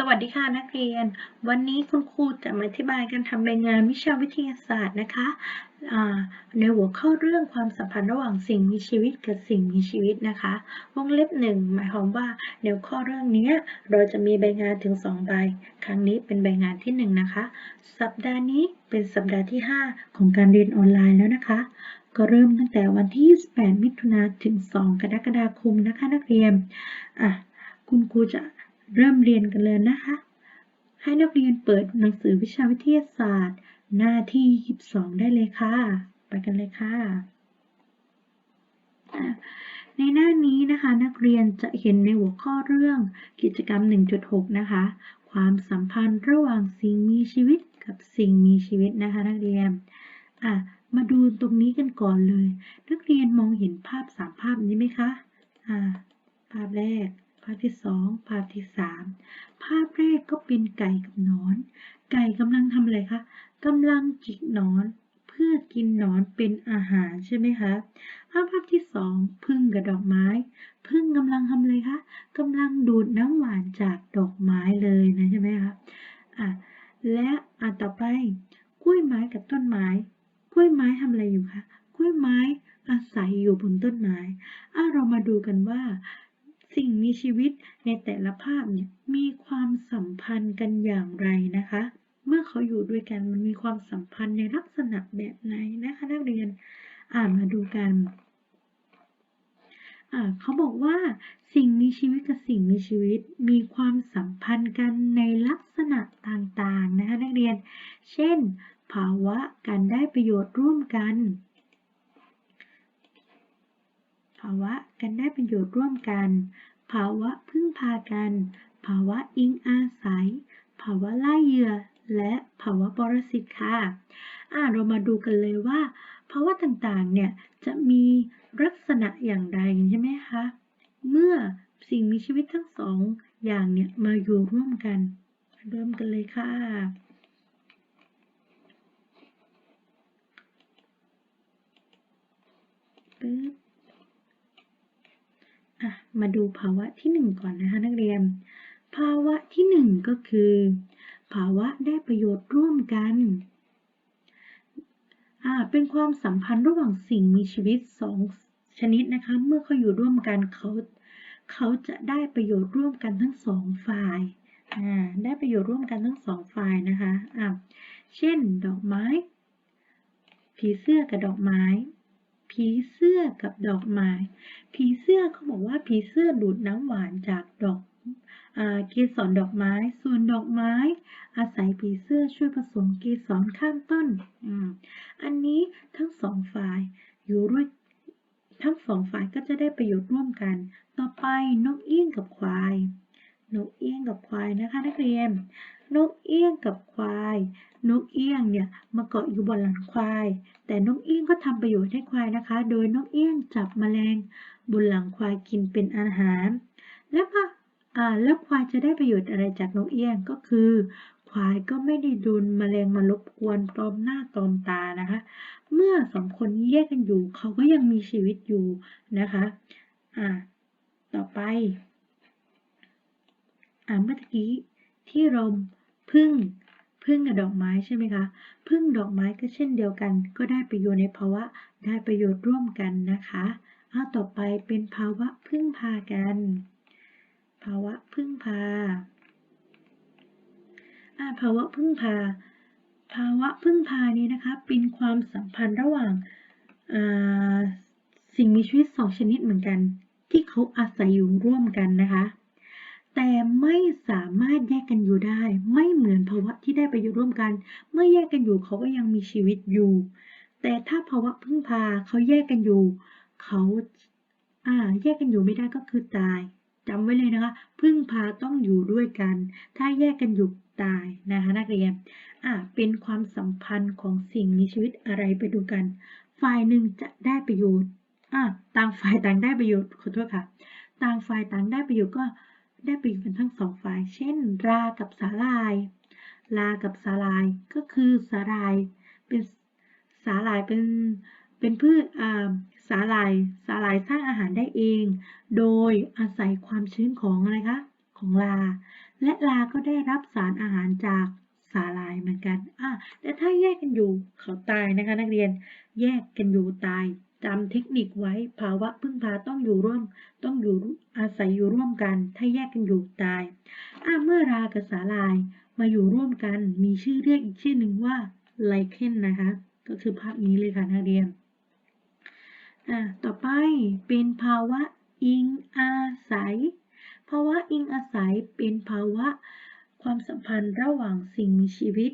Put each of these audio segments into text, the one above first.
สวัสดีค่ะนักเรียน วันนี้คุณครูจะมาอธิบายการทำรายงานวิชาวิทยาศาสตร์นะคะในหัวข้อเรื่องความสัมพันธ์ระหว่างสิ่งมีชีวิตกับสิ่งมีชีวิตนะคะ วงเล็บหนึ่งหมายความว่าในวข้อเรื่องนี้เราจะมีใบงานถึง 2 ใบ ครั้งนี้เป็นใบงานที่ 1 นะคะ สัปดาห์นี้เป็นสัปดาห์ที่ 5 ของการเรียนออนไลน์แล้วนะคะ ก็เริ่มตั้งแต่วันที่ 28 มิถุนายนถึง 2 กรกฎาคมนะคะนักเรียนอะคุณครูจะ เริ่มเรียนกันเลยนะคะ ให้นักเรียนเปิดหนังสือวิชาวิทยาศาสตร์ หน้าที่ 22 ได้เลยค่ะ ไปกันเลยค่ะ ในหน้านี้นะคะนักเรียนจะเห็นในหัวข้อเรื่องกิจกรรม 1.6 นะคะ ความสัมพันธ์ระหว่างสิ่งมีชีวิตกับสิ่งมีชีวิตนะคะนักเรียนอะมาดูตรงนี้กันก่อนเลย นักเรียนมองเห็นภาพสามภาพนี้ไหมคะอ่าภาพแรกาพที่สองภาพที่สามภาพแรกก็เป็นไก่กับนอน ไก่กำลังทำอะไรคะกำลังจิกนอน เพื่อกินนอนเป็นอาหารใช่ไหมคะภาพภาพที่สองพึ่งกับดอกไม้ พึ่งกำลังทำอะไรคะกำลังดูดน้ำหวานจากดอกไม้เลยนะใช่ไหมคะอะและอะต่อไป กล้วยไม้กับต้นไม้ กล้วยไม้ทำอะไรอยู่คะกล้วยไม้อาศัยอยู่บนต้นไม้อะเรามาดูกันว่า สิ่งมีชีวิตในแต่ละภาพเนี่ยมีความสัมพันธ์กันอย่างไรนะคะ เมื่อเขาอยู่ด้วยกันมันมีความสัมพันธ์ในลักษณะแบบไหนนะคะ นักเรียนอ่านมาดูกันอ่าเขาบอกว่าสิ่งมีชีวิตกับสิ่งมีชีวิตมีความสัมพันธ์กันในลักษณะต่างๆนะคะนักเรียน เช่น ภาวะการได้ประโยชน์ร่วมกัน ภาวะการได้ประโยชน์ร่วมกัน ภาวะพึ่งพากัน ภาวะอิงอาศัย ภาวะล่าเหยื่อ และภาวะปรสิตค่ะอ่าเรามาดูกันเลยว่า ภาวะต่างๆ เนี่ยจะมีลักษณะอย่างไรใช่ไหมคะ เมื่อสิ่งมีชีวิตทั้งสองอย่างเนี่ยมาอยู่ร่วมกัน เริ่มกันเลยค่ะปึ๊บ อะมาดูภาวะที่หนึ่งก่อนนะคะนักเรียน ภาวะที่หนึ่งก็คือ ภาวะได้ประโยชน์ร่วมกันอ่าเป็นความสัมพันธ์ระหว่างสิ่งมีชีวิตสองชนิดนะคะ เมื่อเขาอยู่ร่วมกันเขาเขาจะได้ประโยชน์ร่วมกันทั้งสองฝ่ายอ่าได้ประโยชน์ร่วมกันทั้งสองฝ่ายนะคะอ่าเช่น ดอกไม้ผีเสื้อกับดอกไม้ ผีเสื้อกับดอกไม้ ผีเสื้อเขาบอกว่าผีเสื้อดูดน้ำหวานจากดอกเกสรดอกไม้ ส่วนดอกไม้ อาศัยผีเสื้อช่วยผสมเกสรข้างต้นออันนี้ทั้งสองฝ่ายอยู่ด้วยทั้งสองฝ่ายก็จะได้ประโยชน์ร่วมกัน ต่อไปนกเอี้ยงกับควาย นกเอี้ยงกับควายนะคะนักเรียน นกเอี้ยงกับควาย นกเอี้ยงเนี่ยมาเกาะอยู่บนหลังควาย แต่นกเอี้ยงก็ทำประโยชน์ให้ควายนะคะ โดยนกเอี้ยงจับแมลงบนหลังควายกินเป็นอาหาร แล้วก็แล้วควายจะได้ประโยชน์อะไรจากนกเอี้ยงก็คือ ควายก็ไม่ได้โดนแมลงมารบกวนตอมหน้าตอมตานะคะ เมื่อสองคนแยกกันอยู่เขาก็ยังมีชีวิตอยู่นะคะ อ่า ต่อไป อ่าเมื่อกี้ที่เราพึ่งพึ่งกับดอกไม้ใช่ไหมคะพึ่งดอกไม้ก็เช่นเดียวกัน ก็ได้ประโยชน์ในภาวะได้ประโยชน์ร่วมกันนะคะเอาต่อไปเป็นภาวะพึ่งพากัน ภาวะพึ่งพาอาภาวะพึ่งพา ภาวะพึ่งพานี้นะคะเป็นความสัมพันธ์ระหว่างสิ่งมีชีวิตสองชนิดเหมือนกัน ที่เขาอาศัยอยู่ร่วมกันนะคะ แต่ไม่สามารถแยกกันอยู่ได้ ไม่เหมือนภาวะที่ได้ไปอยู่ร่วมกัน เมื่อแยกกันอยู่เขาก็ยังมีชีวิตอยู่ แต่ถ้าภาวะพึ่งพาเขาแยกกันอยู่ เขาอ่าแยกกันอยู่ไม่ได้ก็คือตายจำไว้เลยนะคะ พึ่งพาต้องอยู่ด้วยกัน ถ้าแยกกันอยู่ตายนะคะนักเรียนอ่าเป็นความสัมพันธ์ของสิ่งมีชีวิตอะไรไปดูกัน ฝ่ายหนึ่งจะได้ประโยชน์อ่าต่างฝ่ายต่างได้ประโยชน์ขอโทษค่ะ ต่างฝ่ายต่างได้ประโยชน์ก็ ได้ประโยชน์กันทั้งสองฝ่าย เช่น รากับสาลายลากับสาลายก็คือสาลายเป็นสาลายเป็นเป็นพืชอ่าสาลายสาลายสร้างอาหารได้เอง โดยอาศัยความชื้นของอะไรคะ ของลา และลาก็ได้รับสารอาหารจากสาหร่ายเหมือนกันอะแต่ถ้าแยกกันอยู่เขาตายนะคะ นักเรียน แยกกันอยู่ตาย จำเทคนิคไว้ภาวะพึ่งพาต้องอยู่ร่วม ต้องอยู่อาศัยอยู่ร่วมกัน ถ้าแยกกันอยู่ตายอะเมื่อรากับสาหร่ายมาอยู่ร่วมกัน มีชื่อเรียกอีกชื่อหนึ่งว่าไลเคนนะคะ ก็คือภาพนี้เลยค่ะนักเรียนอะต่อไปเป็นภาวะอิงอาศัย ภาวะอิงอาศัยเป็นภาวะความสัมพันธ์ระหว่างสิ่งมีชีวิต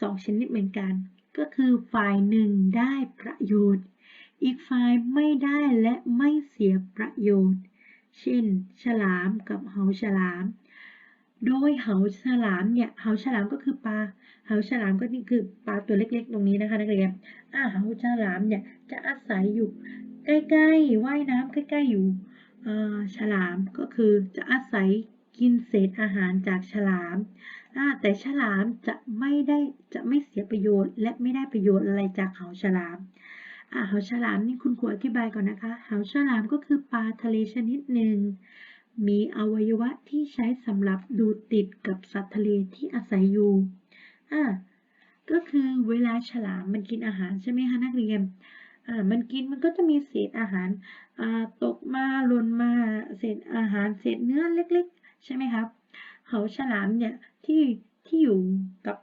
สองชนิดเหมือนกัน ก็คือฝ่ายหนึ่งได้ประโยชน์ อีกฝ่ายไม่ได้และไม่เสียประโยชน์ เช่น ฉลามกับเหาฉลาม โดยเหาฉลามเนี่ยเหาฉลามก็คือปลาเหาฉลามก็นี่คือปลาตัวเล็กๆ ตรงนี้นะคะนักเรียนอ่าเหาฉลามเนี่ยจะอาศัยอยู่ใกล้ๆว่ายน้ำใกล้ๆอยู่ฉลามก็คือจะอาศัยกินเศษอาหารจากฉลามแต่ฉลามจะไม่ได้จะไม่เสียประโยชน์ และไม่ได้ประโยชน์อะไรจากเหาฉลาม อ่าเหาฉลามนี่คุณครูอธิบายก่อนนะคะเหาฉลามก็คือปลาทะเลชนิดหนึ่ง มีอวัยวะที่ใช้สำหรับดูดติดกับสัตว์ทะเลที่อาศัยอยู่อ่าก็คือเวลาฉลามมันกินอาหารใช่ไหมคะนักเรียนอ่ามันกินมันก็จะมีเศษอาหารอ่าตกมาหล่นมาเศษอาหารเศษเนื้อเล็กๆ ใช่ไหมครับเหาฉลามเนี่ยที่ที่อยู่กับ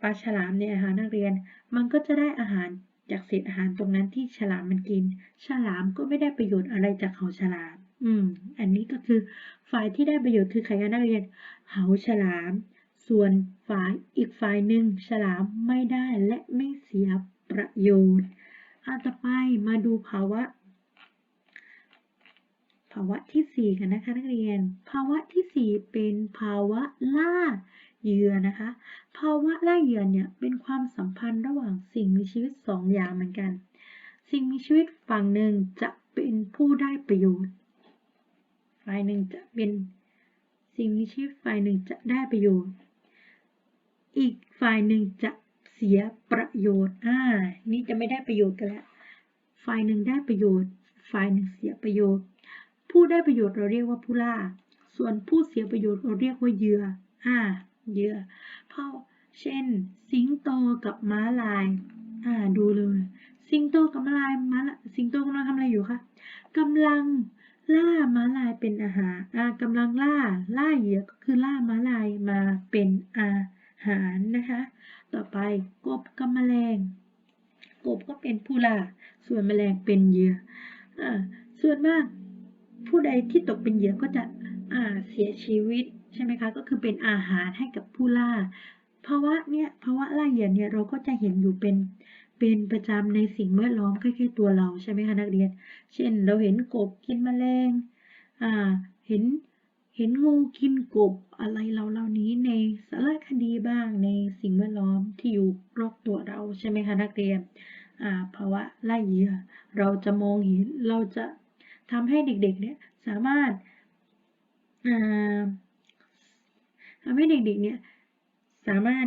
ปลาฉลามเนี่ยนะคะนักเรียน มันก็จะได้อาหาร จากเศษอาหารตรงนั้นที่ฉลามมันกิน ฉลามก็ไม่ได้ประโยชน์อะไรจากเหาฉลาม อืม อันนี้ก็คือฝ่ายที่ได้ประโยชน์คือใครคะนักเรียนเหาฉลาม ส่วนฝ่ายอีกฝ่ายหนึ่งฉลามไม่ได้และไม่เสียประโยชน์อันต่อไปมาดูภาวะ ภาวะที่ 4 กันนะคะนักเรียน ภาวะที่ 4 เป็นภาวะล่า เหยื่อนะคะ ภาวะล่าเหยื่อเนี่ยเป็นความสัมพันธ์ระหว่างสิ่งมีชีวิตสองอย่างเหมือนกัน สิ่งมีชีวิตฝั่งหนึ่งจะเป็นผู้ได้ประโยชน์ ฝ่ายหนึ่งจะเป็นสิ่งมีชีวิตฝ่ายหนึ่งจะได้ประโยชน์ อีกฝ่ายหนึ่งจะเสียประโยชน์ อ่า นี่จะไม่ได้ประโยชน์กันแล้ว ฝ่ายหนึ่งได้ประโยชน์ ฝ่ายหนึ่งเสียประโยชน์ ผู้ได้ประโยชน์เราเรียกว่าผู้ล่า ส่วนผู้เสียประโยชน์เราเรียกว่าเหยื่อ อ่า เยื่อเพราะเช่น สิงโตกับม้าลาย อ่าดูเลย สิงโตกับม้าลายม้าสิงโตกำลังทำอะไรอยู่คะกำลังล่าม้าลายเป็นอาหารอ่ากำลังล่าล่าเหยื่อก็คือล่าม้าลายมาเป็นอาหารนะคะ ต่อไปกบกับแมลง กบก็เป็นผู้ล่า ส่วนแมลงเป็นเหยื่ออ่าส่วนมากผู้ใดที่ตกเป็นเหยื่อก็จะอ่าเสียชีวิต ใช่ไหมคะก็คือเป็นอาหารให้กับผู้ล่าภาวะเนี่ยภาวะล่าเหยื่อเนี่ยเราก็จะเห็นอยู่เป็นเป็นประจำในสิ่งแวดล้อมใกล้ๆตัวเราใช่ไหมคะนักเรียน เช่นเราเห็นกบกินแมลงอ่าเห็นเห็นงูกินกบอะไรเราเหล่านี้ในสารคดีบ้างในสิ่งแวดล้อมที่อยู่รอบตัวเราใช่ไหมคะนักเรียนอ่าภาวะล่าเหยื่อเราจะมองเห็นเราจะทำให้เด็กๆเนี่ยสามารถอ่า ทำให้เด็กๆเนี่ยสามารถ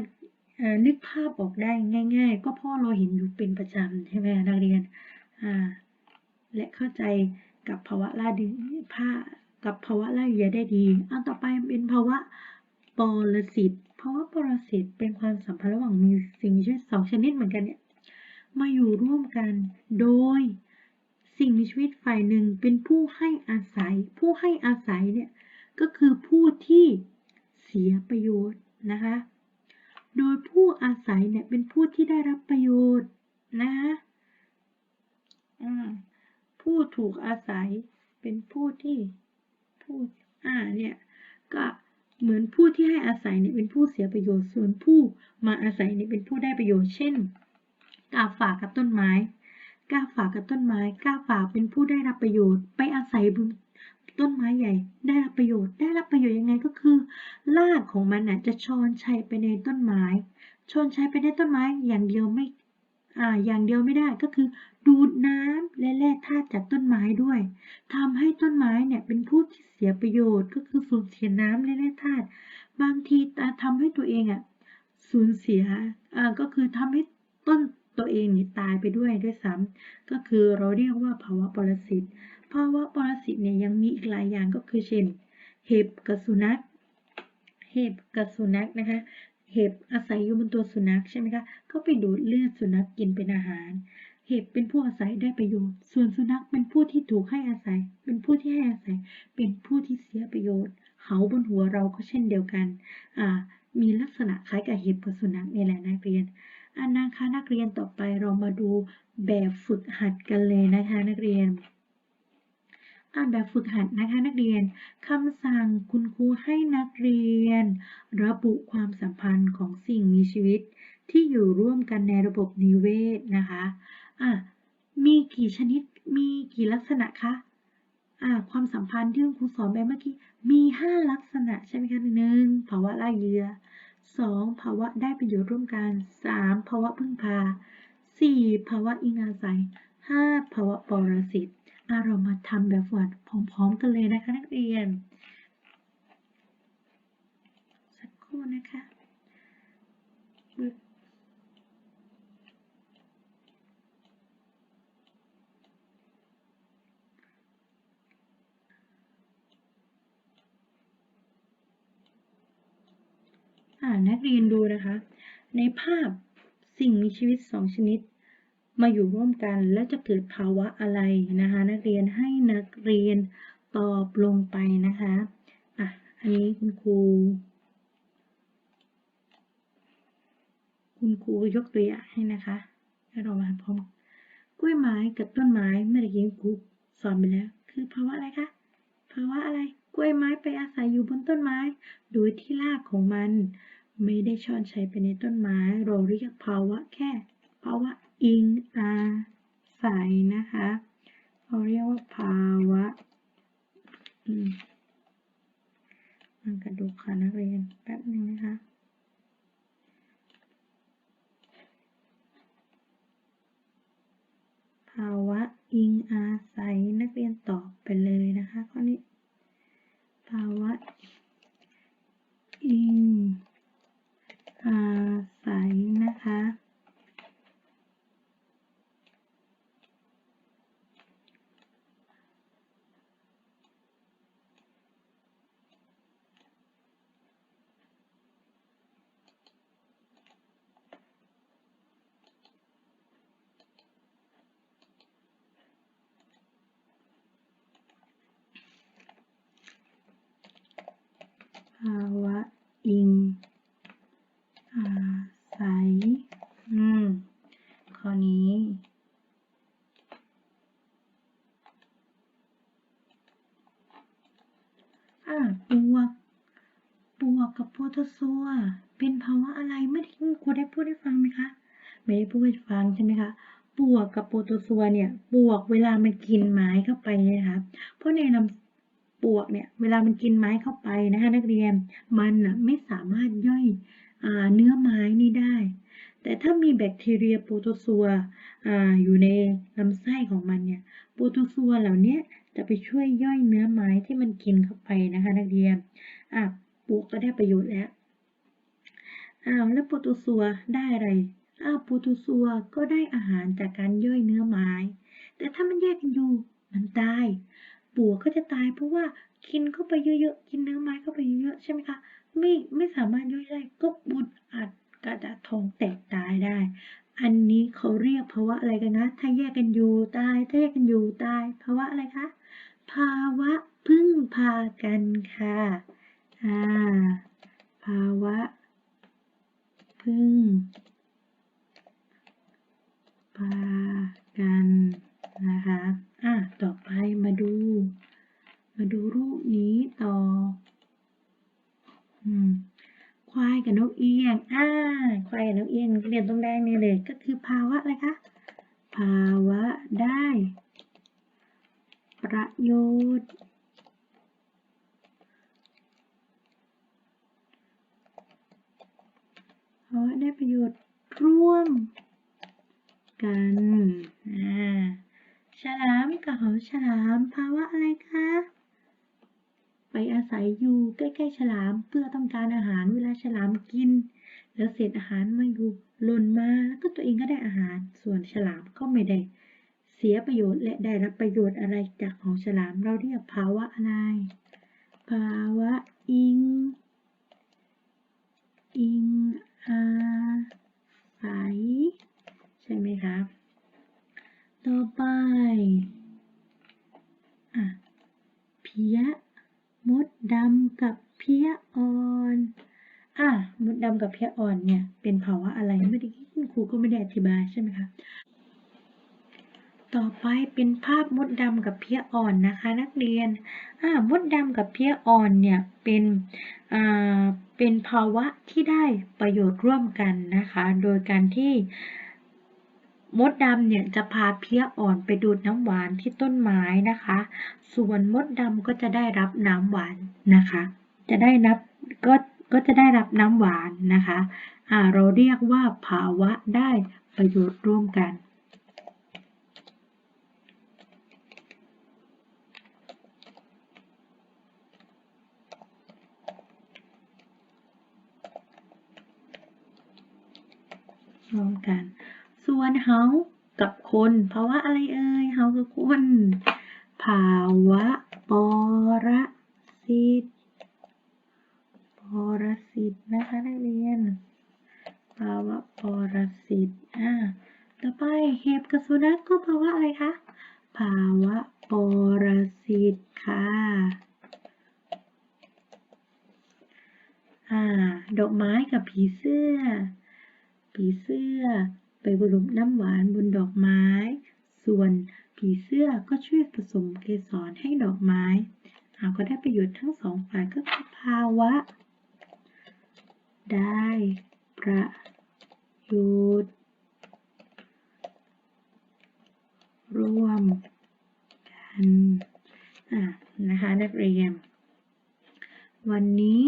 นึกภาพออกได้ง่าย ๆ ก็เพราะเราเห็นอยู่เป็นประจำใช่ไหมนักเรียนและเข้าใจกับภาวะล่าดีผ้ากับภาวะล่าเหยื่อได้ดีอันต่อไปเป็นภาวะปรสิตภาวะปรสิตเป็นความสัมพันธ์ระหว่างมีสิ่งมีชีวิตสองชนิดเหมือนกันเนี่ยมาอยู่ร่วมกันโดยสิ่งมีชีวิตฝ่ายหนึ่งเป็นผู้ให้อาศัย ผู้ให้อาศัยเนี่ยก็คือผู้ที่ เสียประโยชน์นะคะ โดยผู้อาศัยเนี่ยเป็นผู้ที่ได้รับประโยชน์นะคะอ่าผู้ถูกอาศัยเป็นผู้ที่ผู้อ่าเนี่ยก็เหมือนผู้ที่ให้อาศัยเนี่ยเป็นผู้เสียประโยชน์ส่วนผู้มาอาศัยเนี่ยเป็นผู้ได้ประโยชน์เช่นกาฝากกับต้นไม้กาฝากกับต้นไม้กาฝากเป็นผู้ได้รับประโยชน์ ไปอาศัยบน ต้นไม้ใหญ่ได้รับประโยชน์ ได้รับประโยชน์ยังไงก็คือรากของมันน่ะจะชอนชัยไปในต้นไม้ ชอนชัยไปในต้นไม้อย่างเดียวไม่อ่าอย่างเดียวไม่ได้ก็คือดูดน้ำและแร่ธาตุจากต้นไม้ด้วยทำให้ต้นไม้เนี่ยเป็นผู้ที่เสียประโยชน์ก็คือสูญเสียน้ำและแร่ธาตุบางทีทำให้ตัวเองอะสูญเสียอ่าก็คือทำให้ต้นตัวเองเนี่ยตายไปด้วยด้วยซ้ำก็คือเราเรียกว่าภาวะปรสิต ภาวะปรสิตเนี่ยยังมีอีกหลายอย่างก็คือเช่น เห็บกับสุนัข เห็บกับสุนัขนะคะ เห็บอาศัยอยู่บนตัวสุนัขใช่ไหมคะก็ไปดูดเลือดสุนัขกินเป็นอาหาร เห็บเป็นผู้อาศัยได้ประโยชน์ ส่วนสุนัขเป็นผู้ที่ถูกให้อาศัย เป็นผู้ที่ให้อาศัย เป็นผู้ที่เสียประโยชน์ เขาบนหัวเราก็เช่นเดียวกัน อ่า มีลักษณะคล้ายกับเห็บกับสุนัขนี่แหละนักเรียนอันนะคะนักเรียนต่อไปเรามาดูแบบฝึกหัดกันเลยนะคะนักเรียน อ่านแบบฝึกหัดนะคะนักเรียนคำสั่งคุณครูให้นักเรียน ระบุความสัมพันธ์ของสิ่งมีชีวิต ที่อยู่ร่วมกันในระบบนิเวศนะคะอะมีกี่ชนิดมีกี่ลักษณะคะอะความสัมพันธ์ที่คุณครูสอนไปเมื่อกี้มี 5 ลักษณะใช่ไหมคะหนึ่งภาวะล่าเหยื่อ 2. ภาวะได้ประโยชน์ร่วมกัน 3. ภาวะพึ่งพา 4. ภาวะอิงอาศัย 5. ภาวะปรสิต เรามาทำแบบฝึกพร้อมๆกันเลยนะคะนักเรียน สักครู่นะคะอ่านักเรียนดูนะคะ ในภาพสิ่งมีชีวิตสองชนิด มาอยู่ร่วมกันแล้วจะเกิดภาวะอะไรนะคะนักเรียนให้นักเรียนตอบลงไปนะคะอะอันนี้คุณครู คุณครูยกตัวอย่างให้นะคะให้เรามาพร้อมกล้วยไม้กับต้นไม้เมื่อกี้ครูสอนไปแล้ว คือภาวะอะไรคะภาวะอะไรกล้วยไม้ไปอาศัยอยู่บนต้นไม้ โดยที่รากของมัน ไม่ได้ช้อนชัยไปในต้นไม้ เราเรียกภาวะแค่ภาวะ อิงอาศัยนะคะเราเรียกว่าภาวะมมันกระดูกค่ะนักเรียน แป๊บหนึ่งนะคะภาวะอิงอาศัยนักเรียนตอบไปเลยนะคะข้อนี้ ภาวะอิงอาศัยนะคะ ภาวะอิง อาศัย อืม ข้อนี้ อ่าปวก ปวกกับโปรโตซัว เป็นภาวะอะไรเมื่อกี้ครูได้พูดให้ฟังไหมคะ ไม่ได้พูดให้ฟังใช่ไหมคะปวกกับโปรโตซัวเนี่ยปวกเวลามันกินไม้เข้าไปเนี่ยนะคะเพราะในลำ ปวกเนี่ยเวลามันกินไม้เข้าไปนะคะนักเรียนมันน่ะไม่สามารถย่อยอเนื้อไม้นี่ได้ แต่ถ้ามีแบคทีเรียโปรโตซัวออยู่ในลำไส้ของมันเนี่ยโปรโตซัวเหล่านี้จะไปช่วยย่อยเนื้อไม้ที่มันกินเข้าไปนะคะนักเรียนอะปลูกก็ได้ประโยชน์แล้วอ้าวแล้วโปรโตซัวได้อะไรอ้าวโปรโตซัวก็ได้อาหารจากการย่อยเนื้อไม้ แต่ถ้ามันแยกกันอยู่มันตาย ปลวกก็จะตายเพราะว่ากินเข้าไปเยอะๆ กินเนื้อไม้เข้าไปเยอะๆ ใช่ไหมคะ ไม่ไม่สามารถย่อยได้ก็บุดอัดกระดาษทองแตกตายได้ อันนี้เขาเรียกภาวะอะไรกันนะ ถ้าแยกกันอยู่ตาย ถ้าแยกกันอยู่ตาย ภาวะอะไรคะ ภาวะพึ่งพากันค่ะ อ่า ภาวะพึ่ง พากันนะคะ อะ ต่อไปมาดู มาดูรูปนี้ต่อ อืม ควายกับนกเอี้ยง อ่า ควายกับนก เอียงเรียนตรงแดงนี่เลยก็คือภาวะอะไรคะ ภาวะได้ ประโยชน์ภาวะได้ประโยชน์ร่วมกันอ่าฉลามกับเหาฉลามภาวะอะไรคะ ไปอาศัยอยู่ใกล้ๆฉลามเพื่อต้องการอาหารเวลาฉลามกิน แล้วเศษอาหารมาอยู่หล่นมาแล้วก็ตัวเองก็ได้อาหาร ส่วนฉลามก็ไม่ได้เสียประโยชน์และได้รับประโยชน์อะไรจากของฉลามเราเรียกภาวะอะไร ภาวะอิง อิงอาศัยใช่ไหมคะต่อไปอะเพี้ยมดดำกับเพี้ยอ่อน อะมดดำกับเพียอ่อนเนี่ย เป็นภาวะอะไรเมื่อกี้คุณครูก็ไม่ได้อธิบายใช่ไหมคะต่อไปเป็นภาพมดดำกับเพี้ยอ่อนนะคะ นักเรียนอ่ามดดำกับเพี้ยอ่อนเนี่ยเป็นอ่าเป็นภาวะที่ได้ประโยชน์ร่วมกันนะคะ โดยการที่มดดำเนี่ยจะพาเพี้ยอ่อนไปดูดน้ำหวานที่ต้นไม้นะคะ ส่วนมดดำก็จะได้รับน้ำหวานนะคะ จะได้รับก็ ก็จะได้รับน้ำหวานนะคะอ่าเราเรียกว่าภาวะได้ประโยชน์ร่วมกัน ร่วมกัน ส่วนเฮากับคนภาวะอะไรเอ่ยเฮากับคน ภาวะปรสิต ตนะคะ นักเรียน ภาวะปรสิตอ่าต่อไปเห็บกับสุนัขก็ภาวะอะไรคะ ภาวะปรสิตค่ะอ่าดอกไม้กับผีเสื้อ ผีเสื้อ ไปบรมน้ำหวานบนดอกไม้ ส่วนผีเสื้อก็ช่วยผสมเกสรให้ดอกไม้อ่าก็ได้ประโยชน์ทั้งสองฝ่ายก็คือภาวะ ได้ประโยชน์ ร่วมกันนะคะนักเรียน วันนี้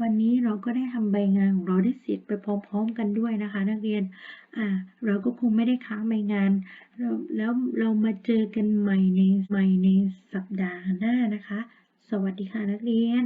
วันนี้เราก็ได้ทำใบงานของเราได้เสร็จไปพร้อมๆกันด้วยนะคะ นักเรียนอ่าเราก็คงไม่ได้ค้างใบงานเราแล้วเรามาเจอกันใหม่ในใหม่ในสัปดาห์หน้านะคะ สวัสดีค่ะนักเรียน